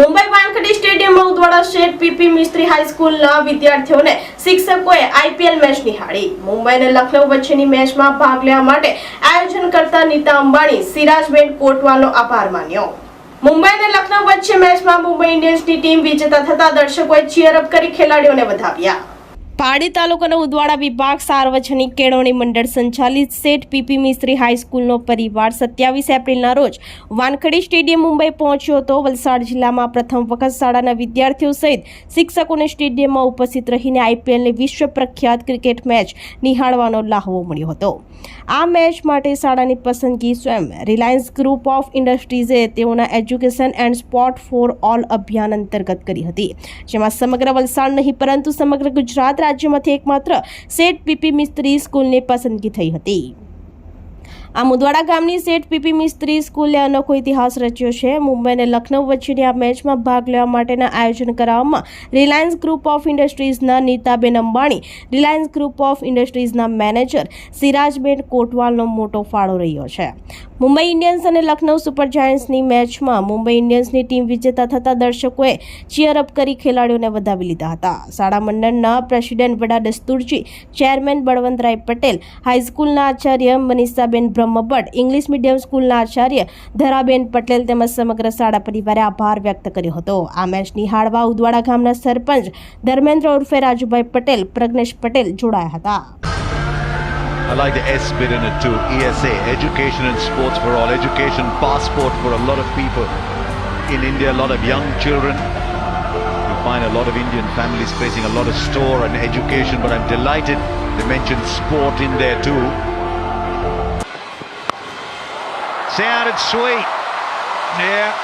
મુંબઈ વાનખેડે સ્ટેડિયમમાં ઉદવાડા શેઠ પીપી મિસ્ત્રી હાઈસ્કૂલના વિદ્યાર્થીઓને શિક્ષકોએ આઈપીએલ મેચ નિહાળી. મુંબઈ અને લખનઉ વચ્ચેની મેચમાં ભાગ લેવા માટે આયોજન કરતા નીતા અંબાણી, સિરાજબેન કોટવાનો આભાર માન્યો. મુંબઈ અને લખનઉ વચ્ચે મેચમાં મુંબઈ ઇન્ડિયન્સની ટીમ વિજેતા થતા દર્શકોએ ચીયરઅપ કરી ખેલાડીઓને વધાવ્યા. પાડી તાલુકાના ઉદવાડા વિભાગ સાર્વજનિક કેળવણી મંડળ સંચાલિત સેઠ પીપી મિસ્ત્રી હાઈસ્કૂલનો પરિવાર સત્યાવીસ એપ્રિલના રોજ વાનખડી સ્ટેડિયમ મુંબઈ પહોંચ્યો હતો. વલસાડ જિલ્લામાં પ્રથમ વખત શાળાના વિદ્યાર્થીઓ સહિત શિક્ષકોને સ્ટેડિયમમાં ઉપસ્થિત રહીને આઈપીએલની વિશ્વ પ્રખ્યાત ક્રિકેટ મેચ નિહાળવાનો લાહવો મળ્યો હતો. આ મેચ માટે શાળાની પસંદગી સ્વયં રિલાયન્સ ગ્રુપ ઓફ ઇન્ડસ્ટ્રીઝે તેઓના education and sport for all અભિયાન અંતર્ગત કરી હતી. જેમાં સમગ્ર વલસાડ નહીં, પરંતુ સમગ્ર ગુજરાત રાજ્યમાંથી એકમાત્ર સેઠ પીપી મિસ્ત્રી સ્કૂલની પસંદગી થઈ હતી. આ મુદવાડા ગામની સેઠ પીપી મિસ્ત્રી સ્કૂલે અનોખો ઇતિહાસ રચ્યો છે. મુંબઈ અને લખનઉ વચ્ચેની આ મેચમાં ભાગ લેવા માટેના આયોજન કરાવવામાં Reliance group of ઇન્ડસ્ટ્રીઝના Nitaben Ambani, Reliance group of ઇન્ડસ્ટ્રીઝના manager Sirajben કોટવાલનો મોટો ફાળો રહ્યો છે. મુંબઈ ઇન્ડિયન્સ અને લખનઉ સુપર જાયન્ટ્સની મેચમાં મુંબઈ ઇન્ડિયન્સની ટીમ વિજેતા થતાં દર્શકોએ ચીયરઅપ કરી ખેલાડીઓને વધાવી લીધા હતા. શાળા મંડળના પ્રેસિડેન્ટ વડા દસ્તુરજી, ચેરમેન બળવંતરાય પટેલ, હાઈસ્કૂલના આચાર્ય મનીષાબેન બ્રહ્મભટ્ટ, ઇંગ્લિશ મીડિયમ સ્કૂલના આચાર્ય ધરાબેન પટેલ તેમજ સમગ્ર શાળા પરિવારે આભાર વ્યક્ત કર્યો હતો. આ મેચ નિહાળવા ઉદવાડા ગામના સરપંચ ધર્મેન્દ્ર ઉર્ફે રાજુભાઈ પટેલ, પ્રજ્ઞેશ પટેલ જોડાયા હતા. I like the S bit in it too. ESA, Education and Sports for All. Education passport for a lot of people in India, a lot of young children. You find a lot of Indian families facing a lot of store and education, but I'm delighted they mentioned sport in there too. Sounded sweet. Yeah,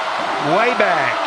way back.